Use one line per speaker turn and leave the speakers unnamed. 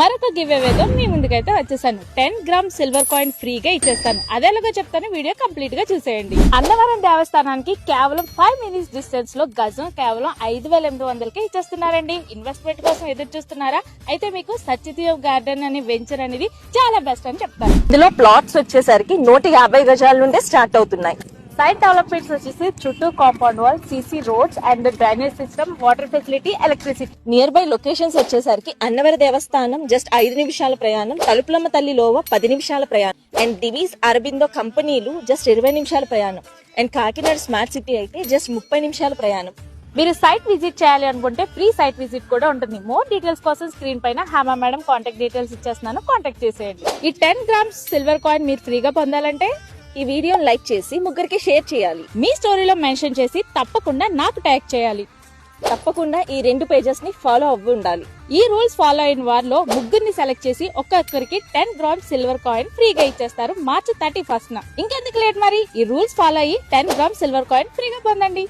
మరొక గివ్ అవేతో మీ ముందుకైతే వచ్చేసాను. టెన్ గ్రామ్ సిల్వర్ కాయిన్ ఫ్రీగా ఇచ్చేస్తాను. అదేలాగా చెప్తాను వీడియో కంప్లీట్గా చూసేయండి. అన్నవరం దేవస్థానానికి కేవలం ఫైవ్ మినిట్స్ డిస్టెన్స్లో గజం కేవలం ఐదు వేల ఎనిమిది వందలకే ఇచ్చేస్తున్నారండి. ఇన్వెస్ట్మెంట్ కోసం ఎదురు చూస్తున్నారా? అయితే మీకు సత్యదేవ్ గార్డెన్ అనే వెంచర్ అనేది చాలా బెస్ట్ అని చెప్తాను.
ఇందులో ప్లాట్స్ వచ్చేసరికి నూట యాభై గజాల నుండే స్టార్ట్ అవుతున్నాయి.
సైట్ డెవలప్మెంట్స్ వచ్చేసి చుట్టూ compound wall CC roads and drainage system water facility electricity
near by locations వచ్చేసరికి అన్నవర దేవస్థానం జస్ట్ ఐదు నిమిషాల ప్రయాణం తలుపులమ్మ తల్లి లోవ పది నిమిషాల ప్రయాణం. అండ్ దివీస్ అరబిందో కంపెనీలు జస్ట్ ఇరవై నిమిషాల ప్రయాణం. అండ్ కాకినాడ స్మార్ట్ సిటీ అయితే జస్ట్ ముప్పై నిమిషాల ప్రయాణం.
మీరు సైట్ విజిట్ చేయాలి అనుకుంటే ఫ్రీ సైట్ విజిట్ కూడా ఉంటుంది. మోర్ డీటెయిల్స్ కోసం స్క్రీన్ పైన హామా మేడం కాంటాక్ట్ డీటెయిల్స్ ఇచ్చేస్తున్నాను. కాంటాక్ట్ చేసేయండి. ఈ టెన్ గ్రామ్స్ సిల్వర్ కాయిన్ మీరు ఫ్రీగా పొందాలంటే
ఈ వీడియోని లైక్ చేసి ముగ్గురికి షేర్ చేయాలి.
మీ స్టోరీలో మెన్షన్ చేసి తప్పకుండా నాకు ట్యాగ్ చేయాలి.
తప్పకుండా ఈ రెండు పేజెస్ని ఫాలో అవ్వి ఉండాలి.
ఈ రూల్స్ ఫాలో అయిన వారిలో ముగ్గురిని సెలెక్ట్ చేసి ఒక్కొక్కరికి టెన్ గ్రామ్ సిల్వర్ కాయిన్ ఫ్రీగా ఇచ్చేస్తారు మార్చి థర్టీ ఫస్ట్ న ఇంకెందుకు లేట్ మరి? ఈ రూల్స్ ఫాలో అయ్యి టెన్ గ్రామ్ సిల్వర్ కాయిన్ ఫ్రీగా పొందండి.